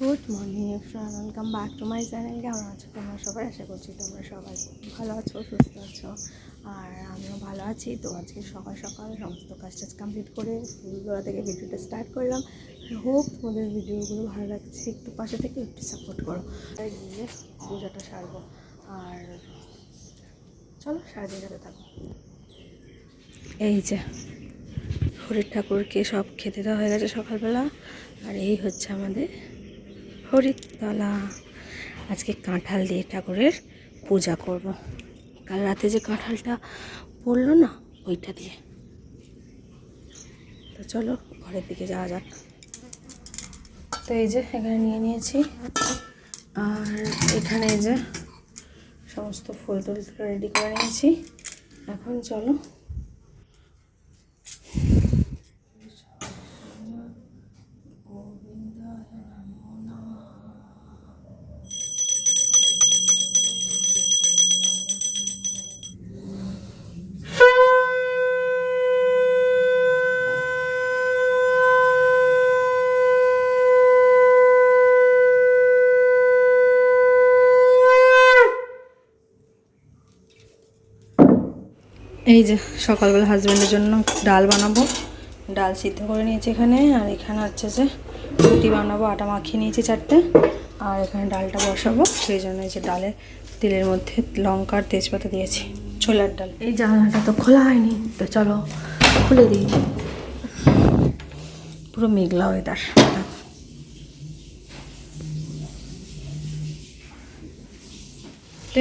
Welcome back to my channel কেমন আছো তোমরা সবাই? আশা করছি তোমরা সবাই ভালো আছো, সুস্থ আছো। আর আমিও ভালো আছি। তো আজকে সকাল সকাল সমস্ত কাজ টাজ কমপ্লিট করে ফুলগোড়া থেকে ভিডিওটা স্টার্ট করলাম। হোপ তোমাদের ভিডিওগুলো ভালো লাগছে। একটু পাশে থেকে একটু সাপোর্ট করো। গিয়ে পুজোটা সারবো। আর চলো সারাদিন সাথে থাকো। এই যে হরির ঠাকুরকে সব খেতে দেওয়া হয়ে গেছে সকালবেলা। আর এই হচ্ছে আমাদের হরিতলা। আজকে কাঁঠাল দিয়ে ঠাকুরের পূজা করব। কাল রাতে যে কাঁঠালটা পড়ল না, ওইটা দিয়ে। তো চলো, ঘরের দিকে যাওয়া যাক। তো এই যে এখানে নিয়ে নিয়েছি। আর এখানে এই যে সমস্ত ফুল টুল রেডি করে নিয়েছি। এখন চলো এই যে সকালবেলা হাজব্যান্ডের জন্য ডাল বানাবো। ডাল সিদ্ধ করে নিয়েছি এখানে আর এখানে হচ্ছে যে রুটি বানাবো আটা মাখিয়ে নিয়েছি চারটে আর এখানে ডালটা বসাবো সেই জন্য এই যে ডালে তেলের মধ্যে লঙ্কার তেজপাতা দিয়েছি ছোলার ডাল। এই জানলাটা তো খোলা হয়নি তো চলো খুলে দিই। পুরো মেঘলা ওয়েদার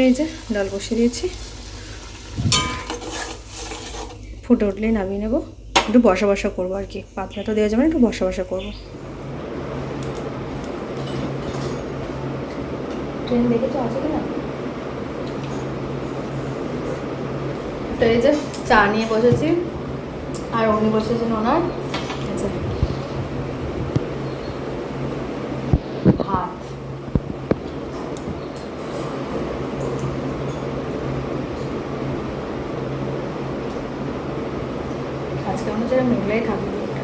এই যে ডাল বসিয়ে দিয়েছি। ফুটে উঠলেই নামিয়ে নেব। একটু বসা বসা করব আর কি। পাতলা তো দেওয়া যাবে না, একটু বসা বসা করব। ট্রেন দেখেছ আছে কিনা? তো যে চা নিয়ে বসেছি, আর উনি বসেছেন ওনার আচ্ছা ভাত আজকে মনে হচ্ছে মেঘলাই থাকবে দিনটা।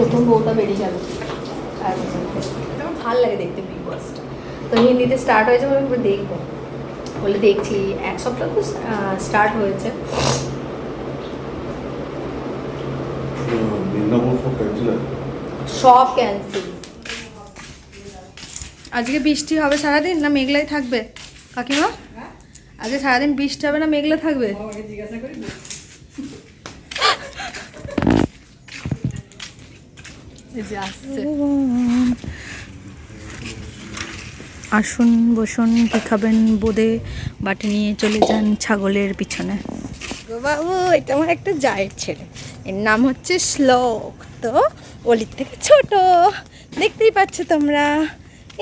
প্রথম বউটা বেরিয়ে গেল আর আমার ভালো লাগে দেখতে বিগ বসটা তো হিন্দিতে স্টার্ট হয়েছে আমি দেখব। বলে দেখছি এক সপ্তাহ তো স্টার্ট হয়েছে। সব ক্যান্সেল আজকে বৃষ্টি হবে সারাদিন না মেঘলাই থাকবে? কাকিমা? আজকে সারাদিন বৃষ্টি হবে না মেঘলা থাকবে? এই যে আসছে আসুন বসুন কি খাবেন বোদে? বাটি নিয়ে চলে যান ছাগলের পিছনে। বাবু এটা আমার একটা জায়ের ছেলে। এর নাম হচ্ছে শ্লোক। তো অলির থেকে ছোট। দেখতেই পাচ্ছ তোমরা।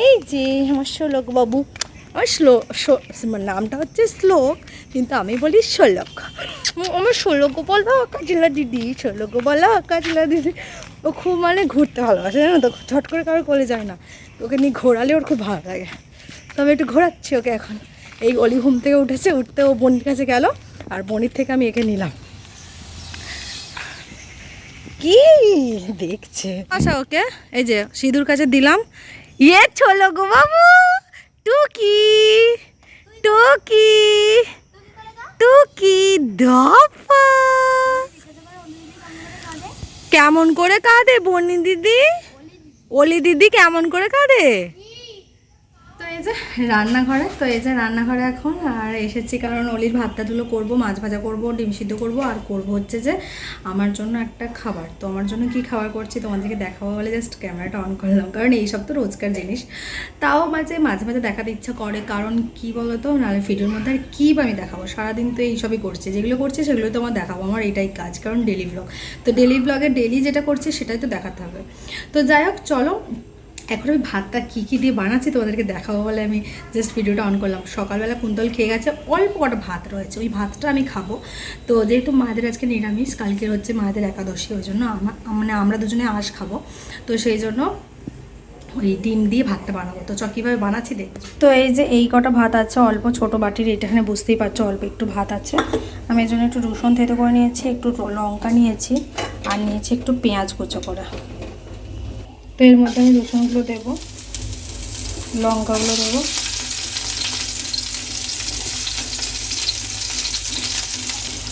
এই যে আমার শ্লোক বাবু। আমার শ্লোক নামটা হচ্ছে শ্লোক, কিন্তু আমি বলি শ্লোক। আমার ষোলক বলো, কাজিলা দিদি ষোলক বলো, কাজিলা দিদি। ও খুব মানে ঘুরতে ভালোবাসে, জানো তো? ঝট করে কারও কোলে যায় না। ওকে নিয়ে ঘোরালে ওর খুব ভালো লাগে। তো আমি একটু ঘোরাচ্ছি ওকে এখন। এই অলি ঘুম থেকে উঠেছে, উঠতে ও বনির কাছে গেল, আর বনির থেকে আমি একে নিলাম। কি দেখছে? আচ্ছা ওকে, এই যে সিঁদুর কাছে দিলাম। ইয়ে চলো গো বাবু! টুকি টুকি টুকি দফা। কেমন করে কাঁদে বনি দিদি? অলি দিদি কেমন করে কাঁদে? এই যে রান্নাঘরে, তো এই যে রান্নাঘরে এখন, আর এসেছি কারণ অলির ভাতটা তুলো করব, মাছ ভাজা করব, ডিম সিদ্ধ করব, আর করব হচ্ছে যে আমার জন্য একটা খাবার। তো আমার জন্য কি খাবার করছি তোমাদেরকে দেখাবো বলে জাস্ট ক্যামেরাটা অন করলাম, কারণ এইসব তো রোজকার জিনিস। তাও মাঝে মাঝে মাঝে দেখাতে ইচ্ছা করে, কারণ কি বলতো, নাহলে ভিডিওর মধ্যে আর কী আমি দেখাবো? সারাদিন তো এইসবই করছি, যেগুলো করছি সেগুলো তো আমার দেখাবো, আমার এটাই কাজ, কারণ ডেলি ব্লগ তো ডেলি ব্লগে ডেলি যেটা করছি সেটাই তো দেখাতে হবে। তো যাই হোক, চলো এখন আমি ভাতটা কী কী দিয়ে বানাচ্ছি তোমাদেরকে দেখাবো বলে আমি জাস্ট ভিডিওটা অন করলাম। সকালবেলা কুন্তল খেয়ে গেছে, অল্প কটা ভাত রয়েছে, ওই ভাতটা আমি খাব। তো যেহেতু মাদের আজকে নিরামিষ, কালকের হচ্ছে মাদের একাদশী, ওই জন্য আমার মানে আমরা দুজনে আঁশ খাব। তো সেই জন্য ওই ডিম দিয়ে ভাতটা বানাবো। তো চ, কীভাবে বানাচ্ছি দেখ। তো এই যে এই কটা ভাত আছে, অল্প ছোট বাটির, এটা এখানে বুঝতেই পারছ, অল্প একটু ভাত আছে। আমি এর জন্য একটু রসুন থেতো করে নিয়েছি, একটু লঙ্কা নিয়েছি, আর নিয়েছি একটু পেঁয়াজ কুচো করে। তো এর মধ্যে আমি রসুনগুলো দেবো, লঙ্কাগুলো দেবো।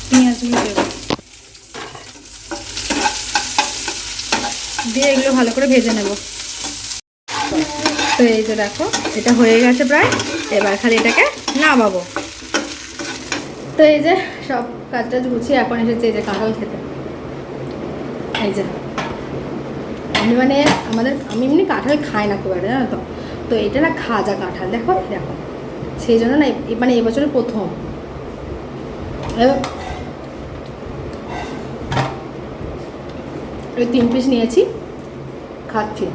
পেঁয়াজগুলো দেবো। দিয়ে এগুলো ভালো করে ভেজে নেব। তো এই যে দেখো, এটা হয়ে গেছে প্রায়। এবার খালি এটাকে নামাবো। তো এই যে সব কাজ টাজ গুছিয়ে এখন এসেছে, এই যে কাঁঠাল খেতে। এই যে। আমি মানে আমাদের, আমি এমনি কাঁঠাল খাই না খুব একটা, জানো তো? তো এটা না খাজা কাঁঠাল, দেখো দেখো। সেই জন্য না মানে এবছরের প্রথম। ওই তিন পিস নিয়েছি, খাচ্ছি।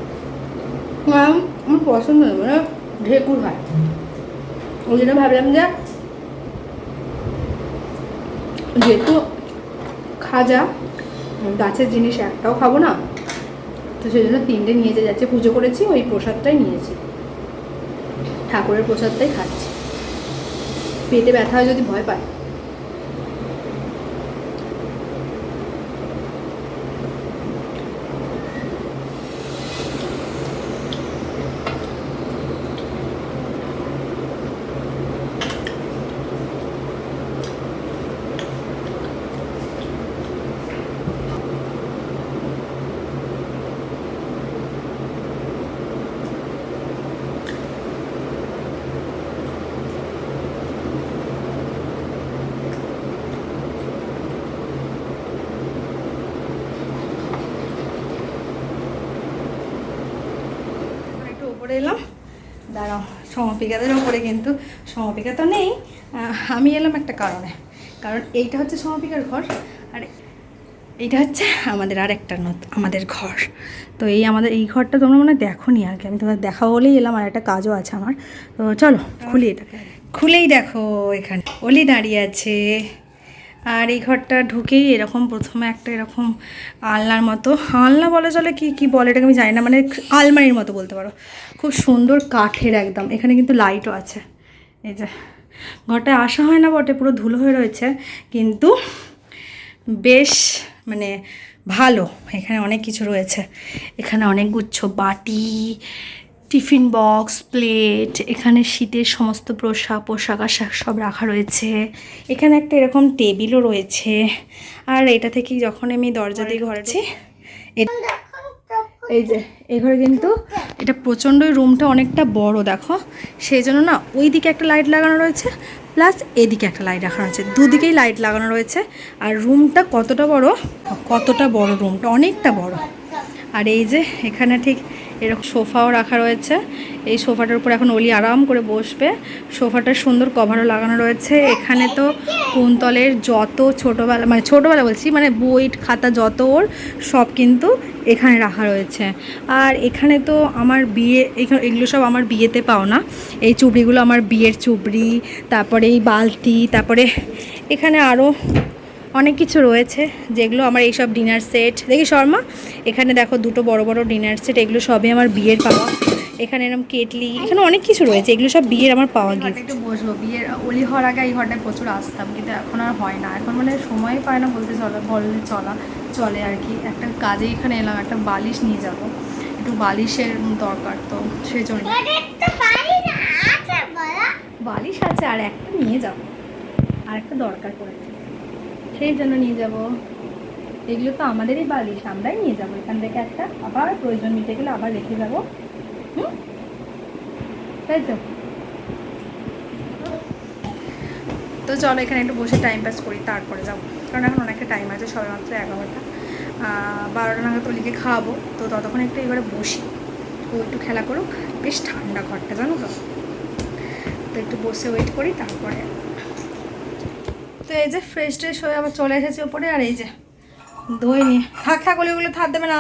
আমার পছন্দ হয় মানে ঢেকুর হয়। ওই জন্য ভাবলাম যে, যেহেতু খাজা, গাছের জিনিস একটাও খাব না তো সেই জন্য তিনটে নিয়ে যে যাচ্ছে, পুজো করেছি, ওই প্রসাদটাই নিয়েছি। ঠাকুরের প্রসাদটাই খাচ্ছি। পেটে ব্যথা হয় যদি ভয় পায়। উপরে এলাম। দাঁড়াও, সমাপিকাদের ওপরে কিন্তু, সমাপিকা তো নেই। আমি এলাম একটা কারণে। কারণ এইটা হচ্ছে সমাপিকার ঘর, আর এইটা হচ্ছে আমাদের আর একটা নত- আমাদের ঘর। তো এই আমাদের, এই ঘরটা তোমরা মনে দেখো নি আগে আমি তোমাদের দেখা বলেই এলাম, আর একটা কাজও আছে আমার। তো চলো, খুলি এটা খুলেই দেখো এখানে। অলি দাঁড়িয়ে আছে। আর এই ঘরটা ঢুকেই এরকম প্রথমে একটা এরকম আলনার মতো। আলনা বলে চলে কি কি বলে এটাকে আমি জানি না মানে আলমারির মতো বলতে পারো। খুব সুন্দর কাঠের একদম, এখানে কিন্তু লাইটও আছে। এই যে, ঘরটায় আসা হয় না বটে, পুরো ধুলো হয়ে রয়েছে, কিন্তু বেশ মানে ভালো, এখানে অনেক কিছু রয়েছে। এখানে অনেক গুচ্ছ বাটি টিফিন বক্স, প্লেট, এখানে শীতের সমস্ত পোশাক পোশাক আশাক সব রাখা রয়েছে। এখানে একটা এরকম টেবিলও রয়েছে। আর এটা থেকেই যখন আমি দরজা দিয়ে ঘরেছি এই যে এই ঘরে কিন্তু এটা প্রচণ্ডই রুমটা অনেকটা বড়, দেখো। সেই জন্য না ওই দিকে একটা লাইট লাগানো রয়েছে, প্লাস এদিকে একটা লাইট রাখানো রয়েছে। দুদিকেই লাইট লাগানো রয়েছে, আর রুমটা কতটা বড় কতটা বড় রুমটা, অনেকটা বড়। আর এই যে, এখানে ঠিক এরকম সোফাও রাখা রয়েছে। এই সোফাটার উপর এখন অলি আরাম করে বসবে। সোফাটার সুন্দর কভারও লাগানো রয়েছে। এখানে তো কুন্তলের যত ছোটোবেলা মানে ছোটোবেলা বলছি মানে বই, খাতা যত ওর, সব কিন্তু এখানে রাখা রয়েছে। আর এখানে তো আমার বিয়ে এখানে এগুলো সব আমার বিয়েতে পাও না। এই চুবড়িগুলো আমার বিয়ের চুবড়ি, তারপরে এই বালতি, তারপরে এখানে আরও অনেক কিছু রয়েছে যেগুলো আমার এইসব ডিনার সেট দেখি শর্মা এখানে দেখো দুটো বড় বড় ডিনার সেট এগুলো সবই আমার বিয়ের পাওয়া। এখানে এরকম কেটলি এখানে অনেক কিছু রয়েছে এগুলো সব বিয়ের আমার পাওয়া গিয়ে একটু বসবো বিয়ের অলি হওয়ার আগে এই ঘরটায় প্রচুর আসতাম কিন্তু এখন আর হয় না। এখন মানে সময় পায় না বলতে চলে বললে চলা চলে আর কি। একটা কাজে এখানে এলাম একটা বালিশ নিয়ে যাব। একটু বালিশের দরকার তো সেই জন্য। বালিশ আছে আর একটা নিয়ে যাব আর একটা দরকার পড়েছে। সেই জন্য নিয়ে যাব। এগুলো তো আমাদেরই বালিশ, আমরাই নিয়ে যাব। এখান থেকে একটা আবার প্রয়োজন মিটে গেলে আবার রেখে যাব। হুম? তাই তো? তো চলো এখানে একটু বসে টাইম পাস করি, তারপরে যাব। কারণ এখন অনেকটা টাইম আছে, সবে মাত্র এগারোটা। বারোটা নাগাদ অলিকে খাওয়াবো। তো ততক্ষণ একটু এবারে বসি। ও একটু খেলা করুক। বেশ ঠান্ডা ঘরটা, জানো তো? তো একটু বসে ওয়েট করি, তারপরে তো এই যে ফ্রেশ ট্রেশ হয়ে আবার চলে এসেছি ওপরে আর এই যে দই নিয়ে। থাক থাক অলি ওগুলো হাত দেবে না।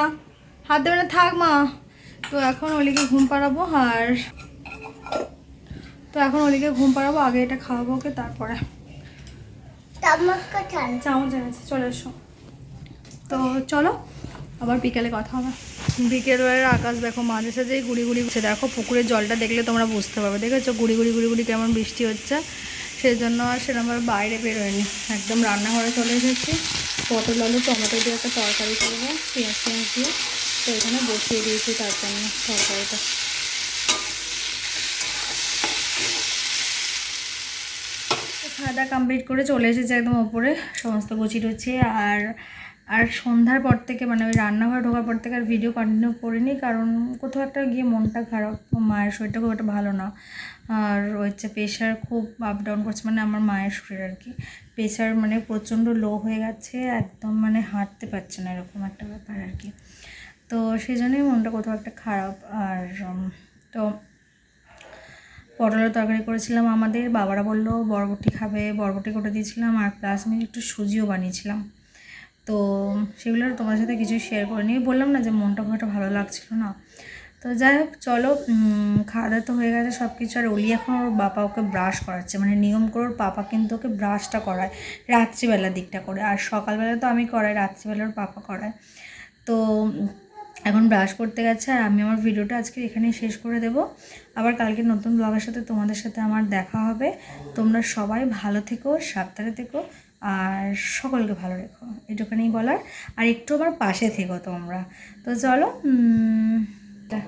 হাত দেবে না থাক মা। তো এখন অলিকে ঘুম পাড়াবো আর তো এখন অলিকে ঘুম পাড়াবো আগে এটা খাওয়াবো ওকে তারপরে চামচ এনেছে চলে এসো। তো চলো আবার বিকেলে কথা হবে। বিকেলবেলার আকাশ দেখো মাঝে সাঝেই গুড়ি গুড়ি দেখো পুকুরের জলটা দেখলে তোমরা বুঝতে পারবে দেখেছ? গুড়ি গুড়ি গুড়ি গুড়ি কেমন বৃষ্টি হচ্ছে। সেই জন্য আর সেরকমভাবে বাইরে বেরোয়নি। একদম রান্নাঘরে চলে এসেছি। পটল, আলু, টমেটো দিয়ে একটা তরকারি করব, পেঁয়াজ পেঁয়াজ দিয়ে। তো এখানে বসিয়ে দিয়েছি তার জন্য তরকারিটা। খাওয়া কমপ্লিট করে চলে এসেছে একদম ওপরে, সমস্ত গুছি টুচি আর আর সন্ধ্যার পর থেকে মানে ওই রান্নাঘরে ঢোকার পর থেকে আর ভিডিও কন্টিনিউ করিনি, কারণ কোথাও একটা গিয়ে মনটা খারাপ, মায়ের শরীরটা খুব একটা ভালো না। আর হচ্ছে প্রেশার খুব আপ ডাউন করছে মানে আমার মায়ের শরীর আর কি। প্রেশার মানে প্রচণ্ড লো হয়ে গেছে, একদম মানে হাঁটতে পারছে না, এরকম একটা ব্যাপার আর কি। তো সেই জন্যই মনটা কোথাও একটা খারাপ। আর তো পটলের তরকারি করেছিলাম আমাদের, বাবারা বলল বরবটি খাবে, বরবটি করে দিয়েছিলাম আর প্লাস আমি একটু সুজিও বানিয়েছিলাম। তো সেগুলো তোমার সাথে কিছু শেয়ার করে নিয়ে বললাম না যে মনটা খুব একটা ভালো লাগছিল না। তো যাই হোক, চলো খাওয়া দাওয়া তো হয়ে গেছে সব কিছু আর অলি এখন ওর বাবা ওকে ব্রাশ করাচ্ছে। মানে নিয়ম করে ওর পাপা কিন্তু ওকে ব্রাশটা করায় রাত্রিবেলার দিকটা করে। আর সকালবেলা তো আমি করাই, রাত্রিবেলা ওর পাপা করায়। তো, এখন ব্রাশ করতে গেছে, আর আমি আমার ভিডিওটা আজকে এখানেই শেষ করে দেব। আবার কালকে নতুন ব্লগের সাথে তোমাদের সাথে আমার দেখা হবে। তোমরা সবাই ভালো থেকো, সাবধানে থেকো, আর সকলকে ভালো রেখো। এটুকুনি বলার। আর একটু আমার পাশে থেকো তোমরা। তো চলো উম, টা-